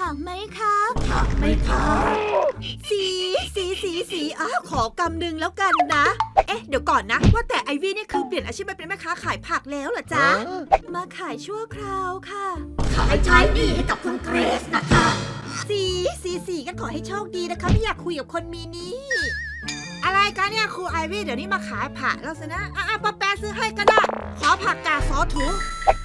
ผักไหมคะผักไหมคะสีสีสีสีอ้าวขอกำหนึ่งแล้วกันนะ เอ๊ะ เดี๋ยวก่อนนะ ว่าแต่ไอวี่นี่คือเปลี่ยนอาชีพมาเป็นแม่ค้าขายผักแล้วเหรอจ๊ะ มาขายชั่วคราวค่ะ ขายใช้หนี่ให้กับคุณเกรซนะคะสีสีสีกันขอให้โชคดีนะคะ ไม่อยากคุยกับคนมีหนี้อะไรกันเนี่ยครูไอวี่เดี๋ยวนี้มาขายผักแล้วสินะ อะอะป้าแปะซื้อให้ก็ได้ ขอผักกาดสอถุง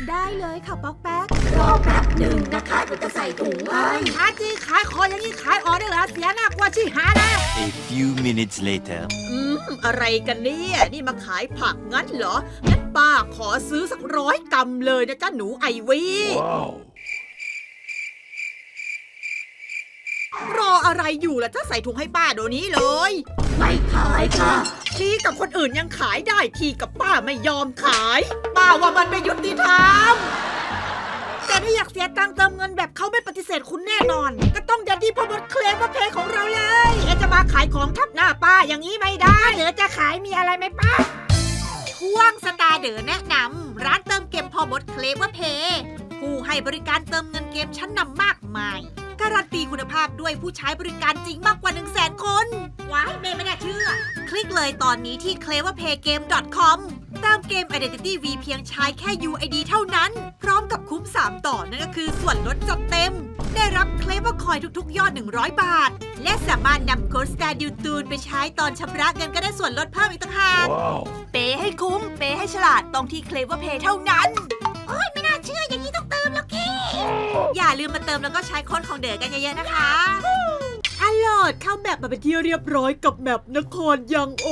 ได้เลยค่ะป๊อกแป๊ก รอแป๊บหนึ่งนะคะเดี๋ยวจะใส่ถุงให้ขายจริงขายคออย่างนี้ขายออกได้เหรอเสียหน้ากว่าชิหานะ A few minutes later. อืม อะไรกันเนี่ย นี่มาขายผักงั้นเหรองั้นป้าขอซื้อสักร้อยกำเลยนะจ้าหนูไอวี่ Wow. รออะไรอยู่ล่ะถ้าใส่ถุงให้ป้าเดี๋ยวนี้เลย ไม่ขายค่ะ ทีกับคนอื่นยังขายได้ทีกับป้าไม่ยอมขาย ป้าว่ามันไม่ยุติธรรม แต่ถ้าอยากเสียตังค์เติมเงินแบบเขาไม่ปฏิเสธคุณแน่นอน ก็ต้องยันที่พอบดเคลมว่าเพย์ของเราเลยเอะจะมาขายของทับหน้าป้าอย่างนี้ไม่ได้เดี๋ยวจะขายมีอะไรไหมป้า ช่วงสตาร์เดอแนะนำร้านเติมเกมพอบดเคลมว่าเพย์ผู้ให้บริการเติมเงินเกมชั้นนำมากมาย การันตีคุณภาพด้วยผู้ใช้บริการจริงมากกว่า 1 0 0 0 0แสนคน ว้ายเมย์ไม่น่าเชื่อ คลิกเลยตอนนี้ที่ cleverpaygame.com ตามเกม Identity V เพียงใช้แค่ UID เท่านั้น พร้อมกับคุ้ม 3 ต่อ นั่นก็คือส่วนลดจัดเต็ม ได้รับ Clever Coin ทุกๆ ยอด 100 บาท และสามารถนำโค้ด Star d u t u n ไปใช้ตอนชำระเงินก็ได้ส่วนลดเพิ่มอีกต่างหาก Wow. เปย์ให้คุ้ม เปย์ให้ฉลาดต้องที่ Clever Pay เท่านั้น โอ้ยไม่น่าเชื่ออย่างนี้ต้องเติมแล้วกี้อย่าลืมมาเติมแล้วก็ใช้โค้ดของเด๋อกันเยอะๆนะคะ อดเข้าแบบมาเป็นที่เรียบร้อยกับแบบนครยังโอ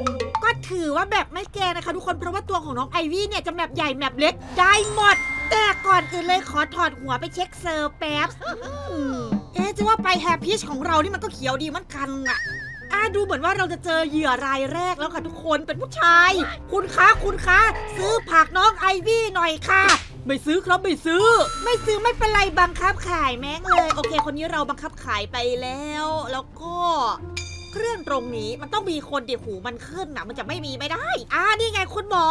ม ก็ถือว่าแบบไม่แกนะคะทุกคนเพราะว่าตัวของน้องไอวี่เนี่ยจะแมปใหญ่แมปเล็กได้หมด แต่ก่อนอื่นเลยขอถอดหัวไปเช็คเซอร์แป๊บอืมเอ๊ะจะว่าไปแฮปปี้ของเรานี่มันก็เขียวดีเหมือนกันอะ อ่าดูเหมือนว่าเราจะเจอเหยื่อรายแรกแล้วค่ะทุกคนเป็นผู้ชาย คุณคะคุณคะ ซื้อผักน้องไอวี่หน่อยค่ะ ไม่ซื้อครับไม่ซื้อ ไม่ซื้อไม่เป็นไรบังคับขายแม่งเลย โอเค คนนี้เราบังคับขายไปแล้ว แล้วก็เครื่องตรงนี้มันต้องมีคนเดี๋ยวหูมันขึ้นนะมันจะไม่มีไม่ได้ อ่านี่ไงคุณหมอ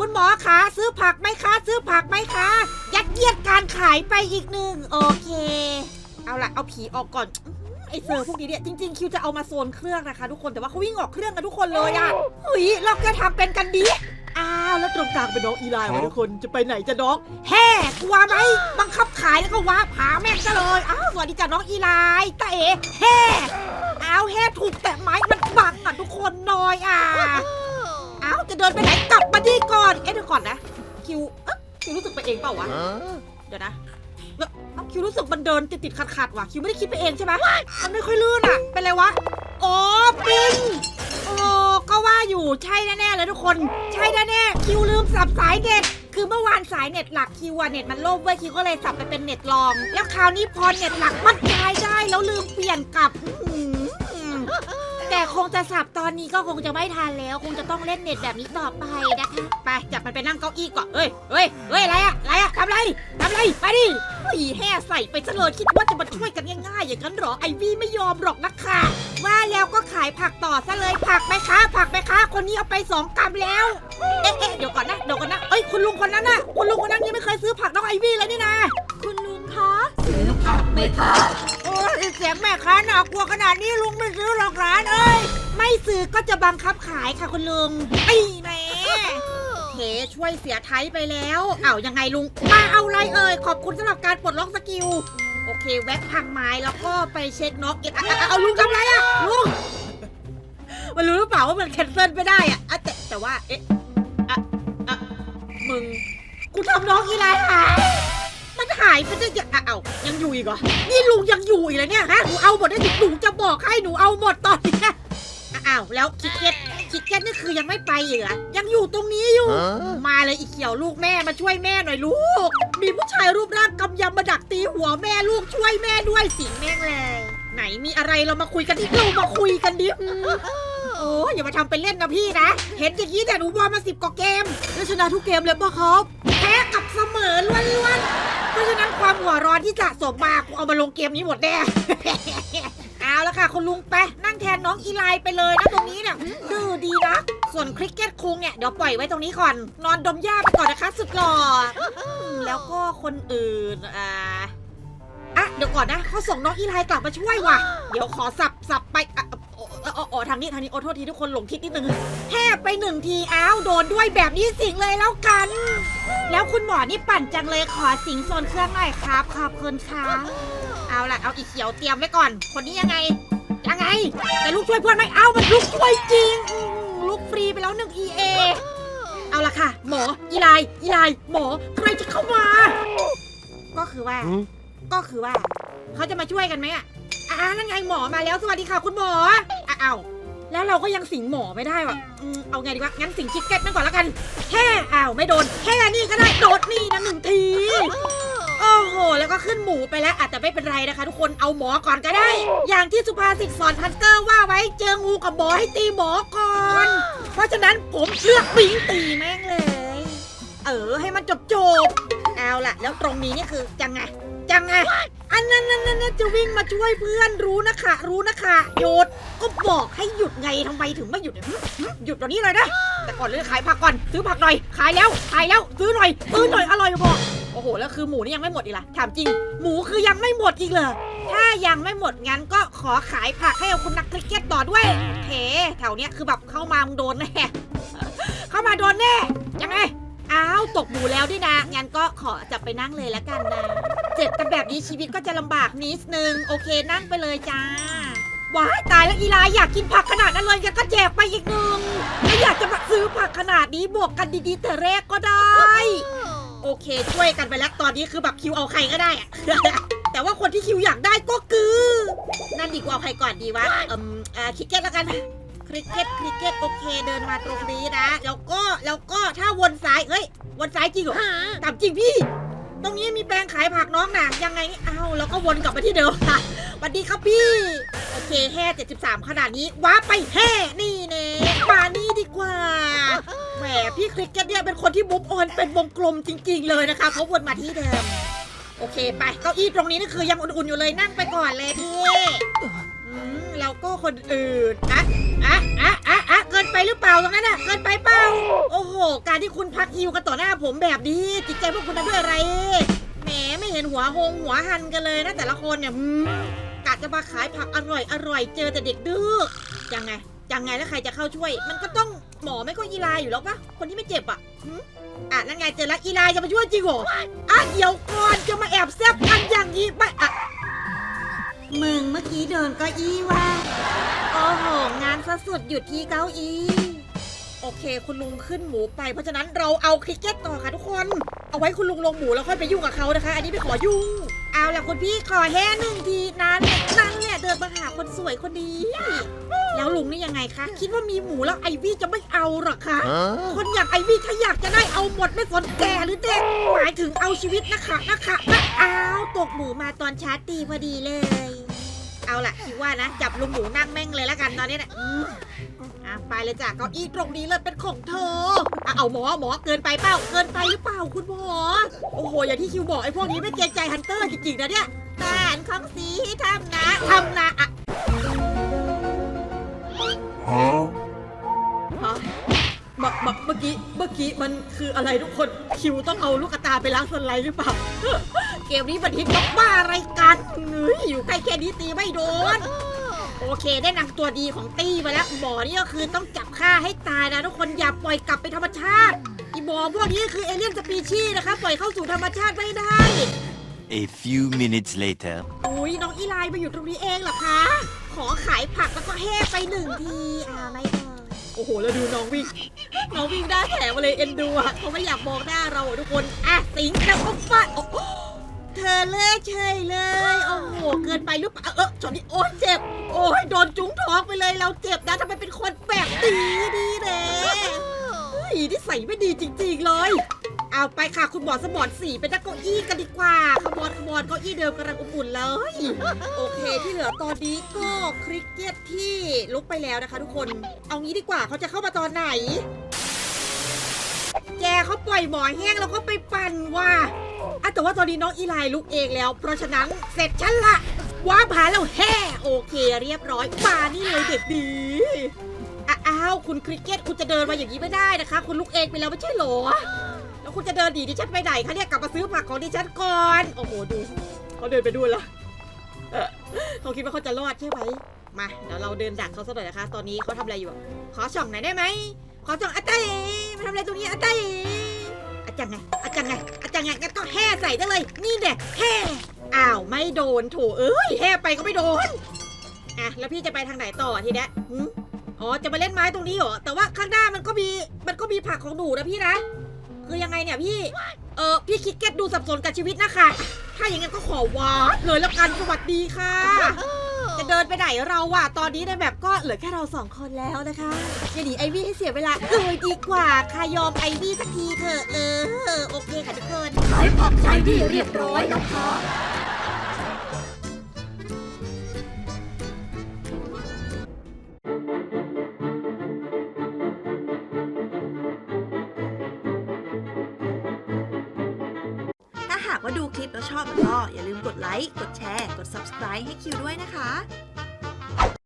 คุณหมอคะซื้อผักไหมคะ ซื้อผักไหมคะ ยัดเยียดการขายไปอีกหนึ่งโอเค เอาละเอาผีออกก่อนไอเซอร์พวกนี้เนี่ยจริงๆคิวจะเอามาโซนเครื่องนะคะ ทุกคนแต่ว่าเขาวิ่งออกเครื่องกันทุกคนเลยอะเฮ้ยเราจะทำเป็นกันดี อ้าวแล้วตรงกลางเป็นน้องอีไลน์วะทุกคนจะไปไหนจะน้องแห่กลัวไหมบังคับขายแล้วก็ว้าผาแม่งซะเลยอ้าวสวัสดีจ้ะน้องอีไลน์ตาเอ๋แห่อ้าวแห่ถูกแต่ไม้มันบังอะทุกคนน้อยอะอ้าวจะเดินไปไหนกลับมาดีก่อนเอ๊ะเดี๋ยวก่อนนะคิวเอ๊ะคิวรู้สึกไปเองเปล่าวะเดี๋ยวนะเอ้าคิวรู้สึกมันเดินติดติดขัดขัดๆว่ะคิวไม่ได้คิดไปเองใช่ไหมมันไม่ค่อยลื่นอะเป็นไรวะอ๋อปิงโอ้ก็ว่าอยู่ ใช่แน่ๆเลยทุกคน ใช่แน่ๆคิวลืมสับสายเน็ตคือเมื่อวานสายเน็ตหลักคิวอะเน็ตมันล่มเว้ยคิวก็เลยสับไปเป็นเน็ตรอง แล้วคราวนี้พอเน็ตหลักมันย้ายได้แล้วลืมเปลี่ยนกลับอื้อหือแต่คงจะสับตอนนี้ก็คงจะไม่ทันแล้ว คงจะต้องเล่นเน็ตแบบนี้ต่อไปนะคะ ไปจับมันไปนั่งเก้าอี้ก่อนเอ้ยเฮ้ยเฮ้ยอะไรอะอะไรอะทำไรทำไรไปดิ อีแห่ใส่ไปซะเลยคิดว่าจะมาช่วยกันง่ายๆ อย่างนั้นเหรอไอวี่ไม่ยอมหรอกนะคะ ว่าแล้วก็ขายผักต่อซะเลยผักไหมคะ ผักไหมคะ คนนี้เอาไปสองกรัมแล้ว เอ๊ะเอ๊ะเดี๋ยวก่อนนะเดี๋ยวก่อนนะเอ้ยคุณลุงคนนั้นน่ะคุณลุงคนนั้นยังไม่เคยซื้อผักน้องไอวี่เลยนี่นะคุณลุงคะซื้อผักไหมคะโอ้ยเสียงแม่ค้าน่ากลัวขนาดนี้ลุงไม่ซื้อหรอกร้านเอ้ยไม่ซื้อก็จะบังคับขายค่ะคุณลุงไอ้แม่เท ช่วยเสียไทยไปแล้วเอ้ายังไงลุงมาเอาอะไรเอ่ยขอบคุณสำหรับการปลดล็อกสกิลโอเค แวะพังไม้แล้วก็ไปเช็คน็อกเอ็เอาลุงทำไรอะลุงมันรู้หรือเปล่าว่ามันแคนเซิลไม่ได้อะอะแต่แต่ว่าเอ๊ะอะอะมึงกูทำน้องอีไลหายมันหายไปจะยังอะเอายังอยู่อีกเหรอนี่ลุงยังอยู่อีกเลยเนี่ยฮะหนูเอาหมดได้ถึงหนูจะบอกให้หนูเอาหมดตอนนี้อ้าวแล้วคิกเก็ต คิกเก็ตนี่คือยังไม่ไปอีกเหรอยังอยู่ตรงนี้อยู่ Huh? มาเลยอีเขียวลูกแม่มาช่วยแม่หน่อยลูก มีผู้ชายรูปร่างกำยำมาดักตีหัวแม่ลูกช่วยแม่ด้วยสิงแม่งเลย ไหนมีอะไรเรามาคุยกันที่เรามาคุยกันดิอืมโอ้ยอย่ามาทำเป็นเล่นนะพี่นะ เห็นอย่างนี้แต่หนูบอลมาสิบกว่าเกมแล้วชนะทุกเกมเลยป่ะครับแพ้กับเสมอล้วนๆเพราะฉะนั้นความหัวร้อนที่สะสมมากูเอามาลงเกมนี้หมดแน่ เอาละค่ะคุณลุงไปนั่งแทนน้องอีไลไปเลยนะตรงนี้เนี่ยดื้อดีนะ ส่วนคริกเก็ตคุงเนี่ยเดี๋ยวปล่อยไว้ตรงนี้ก่อน นอนดมหญ้าไปก่อนนะคะ สุดหล่อแล้วก็คนอื่นอ่าอะเดี๋ยวก่อนนะเขาส่งน้องอีไลกลับมาช่วยว่ะ เดี๋ยวขอสับสับไปอะอ๋ออทางนี้ทางนี้โอ้โทษทีทุกคนหลงทิศนิดนึงแค่ไปหนึ่งทีอ้าวโดนด้วยแบบนี้สิงเลยแล้วกัน แล้วคุณหมอนี่ปั่นจังเลยขอสิงโซนเครื่องหน่อยครับขอบคุณค่ะ เอาล่ะเอาอีเขียวเตรียมไว้ก่อน คนนี้ยังไง ยังไง แต่ลูกช่วยเพื่อนไหมเอามันลูกช่วยจริงอืมลูกฟรีไปแล้วหนึ่ง EA เอาละค่ะ หมออีไลอีไลหมอใครจะเข้ามา ก็คือว่า ก็คือว่า เขาจะมาช่วยกันไหมอะอ่านั่นไงหมอมาแล้วสวัสดีค่ะคุณหมออะเอาแล้วเราก็ยังสิงหมอไม่ได้ว่ะอืมเอาไงดีวะงั้นสิงชิคเก็ตนั่นก่อนแล้วกันแค่อ้าวไม่โดนแค่นี่ก็ได้โดดนี่นะหนึ่งทีโอ้โหแล้วก็ขึ้นหมูไปแล้วอาจจะไม่เป็นไรนะคะ ทุกคนเอาหมอก่อนก็ได้ อย่างที่สุภาษิตสอนฮันเตอร์ว่าไว้เจองูกับหมอให้ตีหมอก่อน เพราะฉะนั้นผมเลือกบิงตีแม่งเลย เออให้มันจบจบๆเอาล่ะ แล้วตรงนี้นี่คือจังไงจังไงอันนั้นนั่นนั่นจะวิ่งมาช่วยเพื่อนรู้นะคะ รู้นะคะหยุดก็บอกให้หยุดไงทำไมถึงไม่หยุดเนี่ยหึหึหยุดตอนนี้เลยนะแต่ก่อนเลยขายผักก่อนซื้อผักหน่อยขายแล้วขายแล้วซื้อหน่อยซื้อหน่อยอร่อยบอก โอ้โห แล้วคือหมูนี่ยังไม่หมดอีกล่ะ ถามจริง หมูคือยังไม่หมดอีกเหรอ ถ้ายังไม่หมดงั้นก็ขอขายผักให้กับคุณนักคริกเก็ตต่อด้วยเทแถวเนี้ยคือแบบเข้ามามึงโดนแน่ เข้ามาโดนแน่ ยังไง อ้าว ตกหมูแล้วด้วยนะ งั้นก็ขอจับไปนั่งเลยแล้วกันนะ เจ็บกันแบบนี้ชีวิตก็จะลำบากนิดนึง โอเคนั่งไปเลยจ้าว้าตายแล้วอีลาอยากกินผักขนาดนั้นเลยงั้นก็แจกไปอีกหนึ่งถ้าอยากจะมาซื้อผักขนาดนี้บวกกันดีๆแต่แรกก็ได้ โอเค ช่วยกันไปแล้วตอนนี้คือแบบคิวเอาใครก็ได้อะ แต่ว่าคนที่คิวอยากได้ก็คือ นั่นดีกว่าเอาใครก่อนดีวะเอ่มอ่อคิกเก็ตแล้วกันคริกเก็ตคริกเก็ตโอเคเดินมาตรงนี้นะ แล้วก็แล้วก็ถ้าวนซ้ายเฮ้ยวนซ้ายจริงเหรอตามจริงพี่ ตรงนี้มีแปลงขายผักน้องหนังยังไงนี่อ้าวแล้วก็วนกลับมาที่เดิมค่ะสวัสดีครับพี่ โอเคแห่73 ขนาดนี้ว้าไปแห่นี่เน่มานี่ดีกว่า พี่คริกเก็ตเนี่ยเป็นคนที่มุฟออนเป็นวงกลมจริง ๆ เลยนะคะเขาวนมาที่เดิม โอเคไปเก้าอี้ตรงนี้นี่คือยังอุ่นๆอยู่เลยนั่งไปก่อนเลยพี่อืมแล้วก็คนอื่นอะอะอะอะอะเกินไปหรือเปล่าตรงนั้นอะเกินไปเปล่าโอ้โห การที่คุณพักฮิวกันต่อหน้าผมแบบนี้จิตใจพวกคุณทำด้วยอะไรแหมไม่เห็นหัวหงหัวหันกันเลยนะแต่ละคนเนี่ยอืมกะจะมาขายผักอร่อยอร่อยเจอแต่เด็กดื้อยังไง ยังไงแล้วใครจะเข้าช่วย มันก็ต้องหมอไม่ก็อีลาอยู่แล้วปะคนที่ไม่เจ็บอะหืมอะนั่นไงเจอแล้วอีลาจะมาช่วยจริงเหรออะเดี๋ยวก่อนจะมาแอบแซบกันอย่างนี้ไปอะมึงเมื่อกี้เดินเก้าอี้ว่าโอ้โหงานซะสุดหยุดที่เก้าอี้โอเค คุณลุงขึ้นหมูไปเพราะฉะนั้นเราเอาคริกเก็ตต่อค่ะทุกคน เอาไว้คุณลุงลงหมูแล้วค่อยไปยุ่งกับเขานะคะ อันนี้ไม่ขอยุ่ง เอาล่ะคุณพี่ขอแห่หนึ่งทีนั้นนั่น เนี่ยเดินมาหาคนสวยคนนี้ แล้วลุงนี่ยังไงคะ คิดว่ามีหมูแล้วไอวี่จะไม่เอาหรอคะ คนอย่างไอวี่ถ้าอยากจะได้เอาหมดไม่สนแก่หรือเด็ก หมายถึงเอาชีวิตนะคะนะคะนะอ้าวตกหมูมาตอนชาร์จตีพอดีเลย เอาล่ะคิดว่านะ จับลุงหมูนั่งแม่งเลยแล้วกันตอนนี้นะอืมอะไปเลยจ้ะเก้าอี้ตรงนี้เลยเป็นของเธออะเอาหมอหมอเกินไปเปล่าเกินไปหรือเปล่าคุณหมอ โอ้โหอย่างที่คิวบอกไอ้พวกนี้ไม่เกรงใจฮันเตอร์จริงๆนะเนี่ยบ้านของสีทำนะทำนะอะฮะเมื่อเมื่อเมื่อกี้เมื่อกี้มันคืออะไรทุกคนคิวต้องเอาลูกตาไปล้างสไลด์หรือเปล่า เกมนี้มันฮิตต้องบ้าอะไรกันเฮ้ยอยู่ใกล้แค่นี้ตีไม่โดน โอเคได้นำตัวดีของตี้มาแล้วหมอนี่ก็คือต้องจับฆ่าให้ตายนะทุกคนอย่าปล่อยกลับไปธรรมชาติอีหมอพวกนี้คือเอเลี่ยนสปีชีส์นะคะปล่อยเข้าสู่ธรรมชาติไม่ได้ A few minutes later. อุ้ยน้องอีไลน์มาอยู่ตรงนี้เองเหรอคะ ขอขายผักแล้วก็แห้ไปหนึ่งทีอ่าไม่เออโอ้โห แล้วดูน้องวิ่ง น้องวิ่งได้าแถมมาเลยเอ็นดูอะเขาไม่อยากมองหน้าเราอะทุกคน อะ สิงแล้วก็ฟาดโอ้โหเธอเล่เฉยเลย โอ้โห เกินไปหรือเปล่า เออจอดนี้โอ้ยเจ็บ โอ้ยโดนจุ้งท้องไปเลย เราเจ็บนะทำไมเป็นคนแบบนี้ดีเด้เฮ้ยนี่ใส่ไม่ดีจริงๆเลย เอาไปค่ะ คุณหมอสมอนสีเป็นนักเก้าอี้กันดีกว่า ขบวนขบวนเก้าอี้เดิมกำลังอบอุ่นเลย โอเคที่เหลือตอนนี้ก็คริกเก็ตที่ลุกไปแล้วนะคะ ทุกคน เอางี้ดีกว่าเขาจะเข้ามาตอนไหน แกเขาปล่อยหมอแห้งแล้วก็ไปปั่นว่ะอะแต่ว่าตอนนี้น้องอีไลลุกเองแล้ว เพราะฉะนั้นเสร็จฉันละว้าผาแล้วแฮ่โอเค เรียบร้อยมานี่เลยเด็กดีอ้าวคุณคริกเก็ตคุณจะเดินมาอย่างนี้ไม่ได้นะคะ คุณลุกเองไปแล้วไม่ใช่หรอ แล้วคุณจะเดินดีดิฉันไปไหนคะเนี่ยกลับมาซื้อผักของดิฉันก่อน โอ้โหดูเขาเดินไปด้วยละเขาคิดว่าเขาจะรอดใช่ไหมมาเดี๋ยวเราเดินดักเขาสักหน่อยนะคะ ตอนนี้เขาทำอะไรอยู่อะขอส่องหน่อยได้ไหมขอส่องอาจารย์เอ๋มาทำอะไรตรงนี้อาจารย์เอ๋อาจารย์ไงอาจารย์ไงอาจารย์ไงงั้นก็แห่ใส่ได้เลย นี่เด็กแห่อ้าวไม่โดนโถเอ้ยแห่ไปก็ไม่โดนอะแล้วพี่จะไปทางไหนต่อทีเนี้ยหืมอ๋อจะมาเล่นไม้ตรงนี้เหรอแต่ว่าข้างหน้ามันก็มีมันก็มีผักของหนูนะพี่นะ คือยังไงเนี่ยพี่ เออพี่คิดเก็ตดูสับสนกับชีวิตนะคะ ถ้าอย่างนั้นก็ขอวาดเลยแล้วกันสวัสดีค่ะ จะเดินไปไหนเราอะตอนนี้ในแบบก็เหลือแค่เราสองคนแล้วนะคะอย่าหนีไอวี่ให้เสียเวลาเลยดีกว่าค่ะยอมไอวี่สักทีเถอะเออโอเคค่ะทุกคน ขายผักใช้หนี่เรียบร้อยแล้วค่ะ ค์ กดแชร์ กด subscribe ให้คิวด้วยนะคะ